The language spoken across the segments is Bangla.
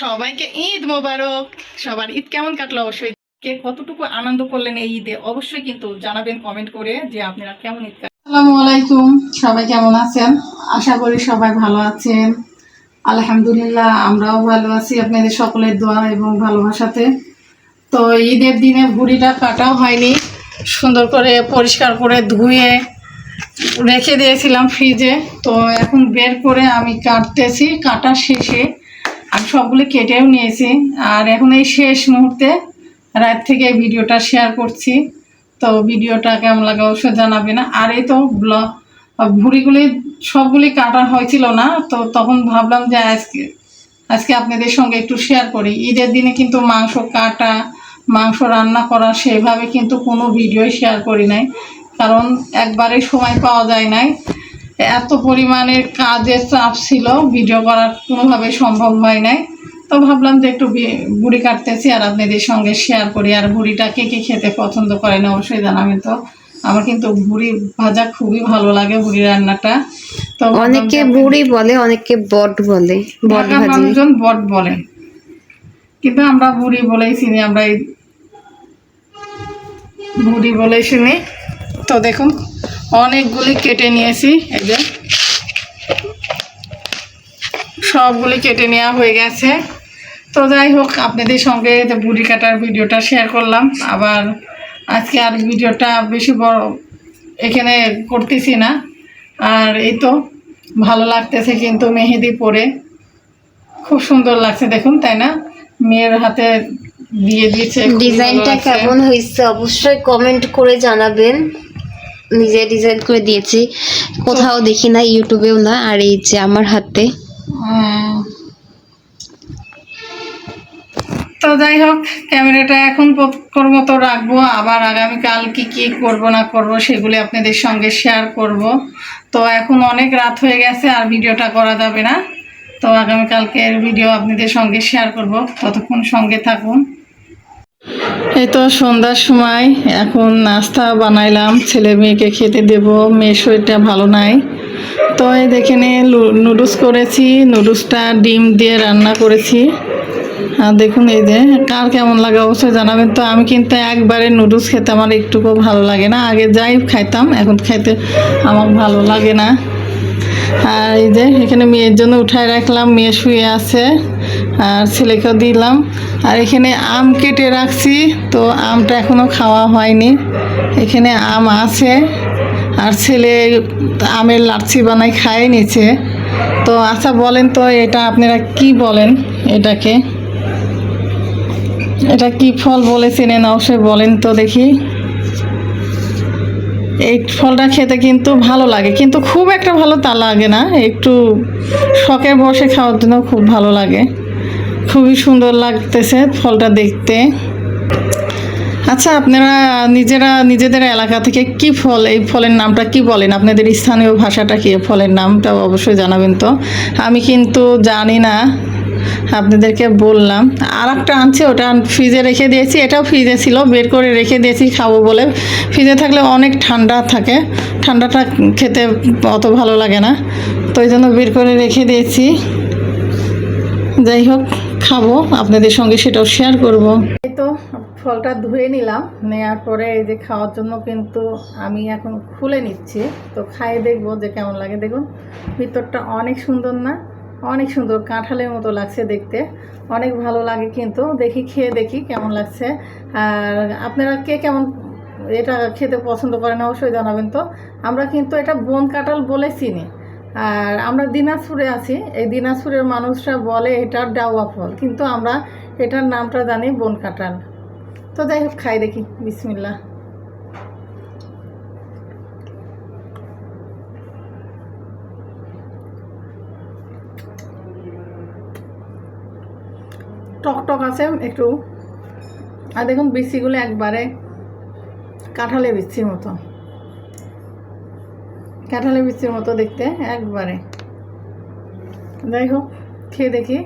সবাইকে ঈদ মোবারক। সবার ঈদ কেমন কাটলো অবশ্যই কে কতটুকু আনন্দ করলেন এই ঈদে অবশ্যই কিন্তু জানাবেন কমেন্ট করে যে আপনারা কেমন ঈদ আসসালামু আলাইকুম। সবাই কেমন আছেন? আশা করি সবাই ভালো আছেন। আলহামদুলিল্লাহ, আমরাও ভালো আছি। আপনাদের সকলের দোয়া এবং ভালোবাসাতে। তো ঈদের দিনে ভুড়িটা কাটাও হয়নি। সুন্দর করে পরিষ্কার করে ধুয়ে রেখে দিয়েছিলাম ফ্রিজে। তো এখন বের করে আমি কাটতেছি। কাটা শেষে আমি সবগুলো কেটেও নিয়েছি। আর এখন এই শেষ মুহূর্তে রাত থেকে ভিডিওটা শেয়ার করছি। তো ভিডিওটা কেমন লাগে অবশ্যই জানাবে না আর এই তো ভুড়িগুলি সবগুলি কাটা হয়েছিল না, তো তখন ভাবলাম যে আজকে আজকে আপনাদের সঙ্গে একটু শেয়ার করি। ঈদের দিনে কিন্তু মাংস কাটা, মাংস রান্না করা সেভাবে কিন্তু কোনো ভিডিও শেয়ার করি নাই। কারণ একবারে সময় পাওয়া যায় নাই। এত পরিমাণের কাজের চাপ ছিল ভিডিও করার কোনোভাবে সম্ভব হয় নাই। তো ভাবলাম যে একটু বুড়ি কাটতেছি আর আপনাদের সঙ্গে শেয়ার করি। আর বুড়িটা কে কে খেতে পছন্দ করেন অবশ্যই জানাবেন তো। আমার কিন্তু বুড়ি ভাজা খুবই ভালো লাগে বুড়ি রান্নাটা। তো অনেকে বুড়ি বলে অনেকে বট বলে বট মানুষজন বট বলে। কিন্তু আমরা বুড়ি বলেই চিনি আমরা এই বুড়ি বলেই চিনি। তো দেখুন। অনেকগুলি কেটে নিয়েছি এই যে। সবগুলি কেটে নেওয়া হয়ে গেছে। তো যাই হোক আপনাদের সঙ্গে বুড়ি কাটার ভিডিওটা শেয়ার করলাম। আবার আজকে আর ভিডিওটা বেশি বড় এখানে করতেছি না। আর এই তো ভালো লাগতেছে কিন্তু মেহেদি পরে। খুব সুন্দর লাগছে দেখুন তাই না? মেয়ের হাতে দিয়ে দিয়েছে ডিজাইনটা কেমন হয়েছে অবশ্যই কমেন্ট করে জানাবেন। নিজে ডিজাইন করে দিয়েছি। কোথাও দেখি না ইউটিউবেও না, আর এই যে আমার হাতে। তো যাই হোক, ক্যামেরাটা এখন পর মতো রাখব, আবার আগামীকাল কি কি করব না করব সেগুলি আপনাদের সঙ্গে শেয়ার করব। তো এখন অনেক রাত হয়ে গেছে, আর ভিডিওটা করা যাবে না। তো আগামীকালকের ভিডিও আপনাদের সঙ্গে শেয়ার করব। ততক্ষণ সঙ্গে থাকুন। এই তো সন্ধ্যার সময়, এখন নাস্তা বানাইলাম, ছেলে মেয়েকে খেতে দেব, মেয়ের শরীরটা ভালো নাই। তো এই দেখে নিয়ে নুডলস করেছি, নুডলসটা ডিম দিয়ে রান্না করেছি। আর দেখুন এই যে, কার কেমন লাগে অবশ্যই জানাবেন। তো আমি কিন্তু একবারে নুডলস খেতে আমার একটুকুও ভালো লাগে না। আগে যাই খাইতাম, এখন খাইতে আমার ভালো লাগে না। আর এই যে, এখানে মেয়ের জন্য উঠায় রাখলাম, মেয়ে শুয়ে আছে, আর ছেলেকেও দিলাম। আর এখানে আম কেটে রাখছি, তো আমটা এখনও খাওয়া হয়নি। এখানে আম আছে, আর ছেলে আমের লাচ্ছি বানাই খায় নিচ্ছে তো আচ্ছা বলেন তো, এটা আপনারা কি বলেন এটাকে? এটা কি ফল বলে চেনেন অবশ্যই বলেন তো দেখি। এই ফলটা খেতে কিন্তু ভালো লাগে। কিন্তু খুব একটা ভালো তা লাগে না। একটু শখে বসে খাওয়ার জন্য খুব ভালো লাগে। খুবই সুন্দর লাগতেছে ফলটা দেখতে। আচ্ছা আপনারা নিজেরা, নিজেদের এলাকা থেকে কি ফল, এই ফলের নামটা কি বলেন? আপনাদের স্থানীয় ভাষাটা কি? ফলের নামটা অবশ্যই জানাবেন তো। আমি কিন্তু জানি না। আপনাদেরকে বললাম। আর একটা আনছি, ওটা ফ্রিজে রেখে দিয়েছি। এটাও ফ্রিজে ছিল, বের করে রেখে দিয়েছি, খাব বলে। ফ্রিজে থাকলে অনেক ঠান্ডা থাকে। ঠান্ডাটা খেতে অত ভালো লাগে না। তো ওই জন্য বের করে রেখে দিয়েছি। যাই হোক, খাব। আপনাদের সঙ্গে সেটাও শেয়ার করব। এই তো ফলটা ধুয়ে নিলাম। নেওয়ার পরে এই যে খাওয়ার জন্য কিন্তু আমি এখন খুলে নিচ্ছি। তো খাইয়ে দেখব যে কেমন লাগে। দেখুন, ভিতরটা অনেক সুন্দর না? অনেক সুন্দর কাঁঠালের মতো লাগছে দেখতে। অনেক ভালো লাগে কিন্তু। দেখি, খেয়ে দেখি কেমন লাগছে। আর আপনারা কে কেমন এটা খেতে পছন্দ করেন অবশ্যই জানাবেন তো। আমরা কিন্তু এটা বন কাঁঠাল বলে চিনি। আর আমরা দিনাজপুরে আছি। এই দিনাজপুরের মানুষরা বলে এটা ডাউয়া ফল। কিন্তু আমরা এটার নামটা জানি বন কাঁঠাল। তো যাই হোক, খাই দেখি। বিসমিল্লা টক টক আছে একটু। আর দেখুন বিচিগুলো একবারে কাঁঠালে বিচির মতো। কাঁঠালে বিচির মতো দেখতে একবারে। যাই হোক, খেয়ে দেখি।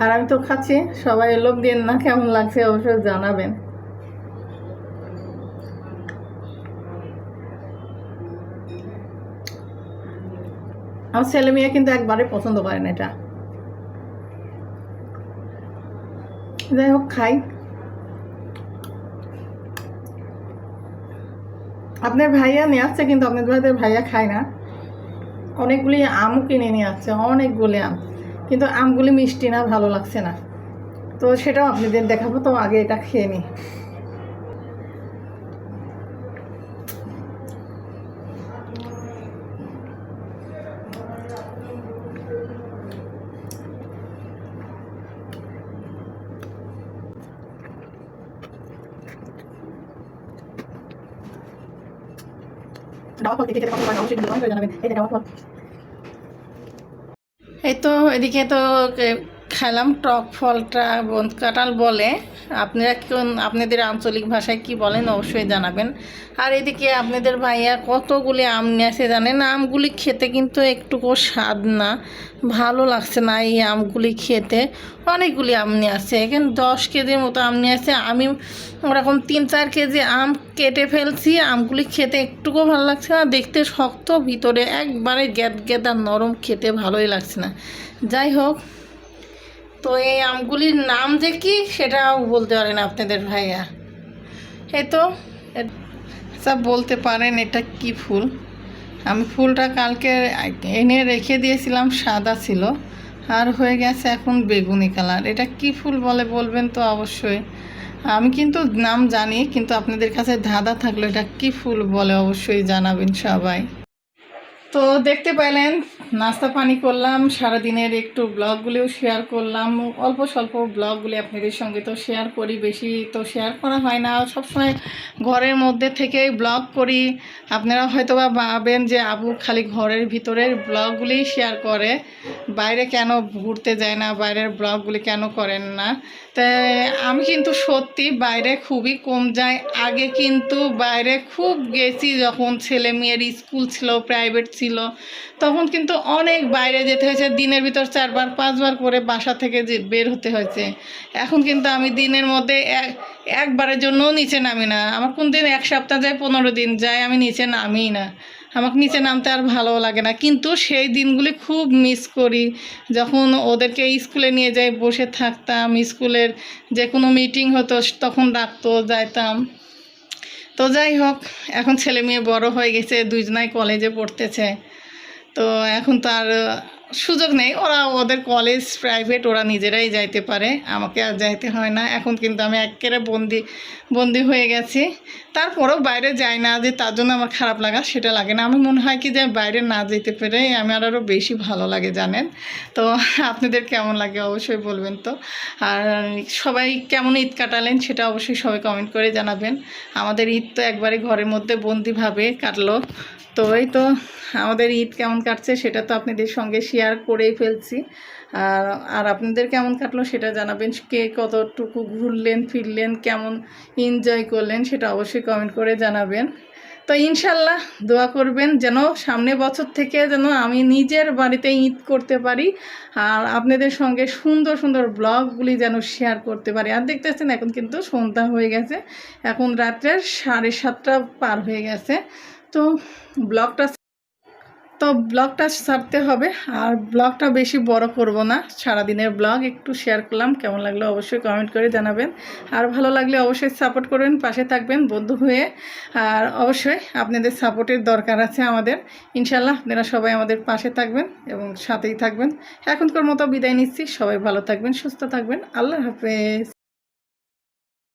আর আমি তো খাচ্ছি, সবাই লোক দিন না কেমন লাগছে অবশ্যই জানাবেন। আমার ছেলে মেয়ে কিন্তু একবারে পছন্দ করেন এটা। যাই হোক, খাই। আপনার ভাইয়া নিয়ে আসছে, কিন্তু আপনার ভাইদের ভাইয়া খায় না। অনেকগুলি আমও কিনে নিয়ে আসছে, অনেকগুলি আম। কিন্তু আমগুলি মিষ্টি না, ভালো লাগছে না। তো সেটাও আপনাদের দেখাবো, তো আগে এটা খেয়ে নিই। ডাবা ফল খেতে পছন্দ অবশ্যই কিন্তু এই তো এদিকে তো খেলাম টক ফলটা কাঁঠাল বলে। আপনারা কোন, আপনাদের আঞ্চলিক ভাষায় কি বলেন অবশ্যই জানাবেন। আর এদিকে আপনাদের ভাইয়া কতগুলি আম নিয়ে আসে জানেন? আমগুলি খেতে কিন্তু একটুকু স্বাদ না, ভালো লাগছে না এই আমগুলি খেতে। অনেকগুলি আম নিয়ে আসছে, এখানে দশ কেজির মতো আম নিয়ে আসছে। আমি ওরকম তিন, চার কেজি আম কেটে ফেলছি, আমগুলি খেতে একটুকু ভালো লাগছে না, দেখতে শক্ত, ভিতরে একবারে গ্যাদ গেদা নরম, খেতে ভালোই লাগছে না। যাই হোক তো এই আমগুলির নাম যে কি সেটাও বলতে পারেন আপনাদের ভাইয়া। এই তো আচ্ছা বলতে পারেন এটা কি ফুল? আমি ফুলটা কালকে এনে রেখে দিয়েছিলাম, সাদা ছিল, আর হয়ে গেছে এখন বেগুনি কালার। এটা কি ফুল বলে বলবেন তো অবশ্যই। আমি কিন্তু নাম জানি, কিন্তু আপনাদের কাছে ধাঁধা থাকলে এটা কি ফুল বলে অবশ্যই জানাবেন সবাই। তো দেখতে পেলেন নাস্তা পানি করলাম, সারাদিনের একটু ব্লগগুলিও শেয়ার করলাম। অল্প স্বল্প ব্লগগুলি আপনাদের সঙ্গে তো শেয়ার করি, বেশি তো শেয়ার করা হয় না। সবসময় ঘরের মধ্যে থেকেই ব্লগ করি। আপনারা হয়তো বা ভাবেন যে আবু খালি ঘরের ভিতরের ব্লগগুলি শেয়ার করে। বাইরে কেন ঘুরতে যায় না, বাইরের ব্লগগুলি কেন করেন না? তাই আমি কিন্তু সত্যি বাইরে খুবই কম যাই। আগে কিন্তু বাইরে খুব গেছি যখন ছেলে মেয়ের স্কুল ছিল, প্রাইভেট ছিল। তখন কিন্তু অনেক বাইরে যেতে হয়েছে। দিনের ভিতর চারবার, পাঁচবার করে বাসা থেকে বের হতে হয়েছে। এখন কিন্তু আমি দিনের মধ্যে এক, একবারের জন্যও নিচে নামি না। আমার কোন দিন এক সপ্তাহ যায়, পনেরো দিন যায়, আমি নিচে নামিই না। আমাকে নিচে নামতে আর ভালো লাগে না। কিন্তু সেই দিনগুলি খুব মিস করি। যখন ওদেরকে স্কুলে নিয়ে যাই, বসে থাকতাম, স্কুলের যে কোনো মিটিং হতো, তখন ডাকতো যাইতাম। তো যাই হোক, এখন ছেলে মেয়ে বড় হয়ে গেছে, দুজনাই কলেজে পড়তেছে। তো এখন তো আর সুযোগ নেই। ওরা ওদের কলেজ প্রাইভেট ওরা নিজেরাই যাইতে পারে। আমাকে আর যাইতে হয় না। এখন কিন্তু আমি একেবারে বন্দি বন্দি হয়ে গেছি। তারপরেও বাইরে যাই না যে তার জন্য আমার খারাপ লাগা সেটা লাগে না। আমি মনে হয় কি যে বাইরে না যেতে পেরে আমার আরও বেশি ভালো লাগে, জানেন? তো আপনাদের কেমন লাগে অবশ্যই বলবেন তো। আর সবাই কেমন ঈদ কাটালেন সেটা অবশ্যই সবাই কমেন্ট করে জানাবেন। আমাদের ঈদ তো একবারে ঘরের মধ্যে বন্দিভাবে কাটলো। তো এই তো আমাদের ঈদ কেমন কাটছে সেটা তো আপনাদের সঙ্গে শেয়ার করেই ফেলছি। আর আর আপনাদের কেমন কাটলো সেটা জানাবেন। কে কতটুকু ঘুরলেন, ফিরলেন, কেমন এনজয় করলেন সেটা অবশ্যই কমেন্ট করে জানাবেন। তো ইনশাল্লাহ দোয়া করবেন যেন সামনে বছর থেকে যেন আমি নিজের বাড়িতে ঈদ করতে পারি আর আপনাদের সঙ্গে সুন্দর সুন্দর ব্লগগুলি যেন শেয়ার করতে পারি। আর দেখতেছেন এখন কিন্তু সন্ধ্যা হয়ে গেছে। এখন রাত্রের সাড়ে সাতটা পার হয়ে গেছে। তো ব্লগটা তো ব্লগটা ছাড়তে হবে আর ব্লগটা বেশি বড় করব না। সারাদিনের ব্লগ একটু শেয়ার করলাম। কেমন লাগল অবশ্যই কমেন্ট করে জানাবেন। আর ভালো লাগলে অবশ্যই সাপোর্ট করবেন, পাশে থাকবেন বন্ধু হয়ে। আর অবশ্যই আপনাদের সাপোর্টের দরকার আছে আমাদের। ইনশাল্লাহ আপনারা সবাই আমাদের পাশে থাকবেন এবং সাথেই থাকবেন। এখনকার মতো বিদায় নিচ্ছি। সবাই ভালো থাকবেন, সুস্থ থাকবেন। আল্লাহ হাফেজ।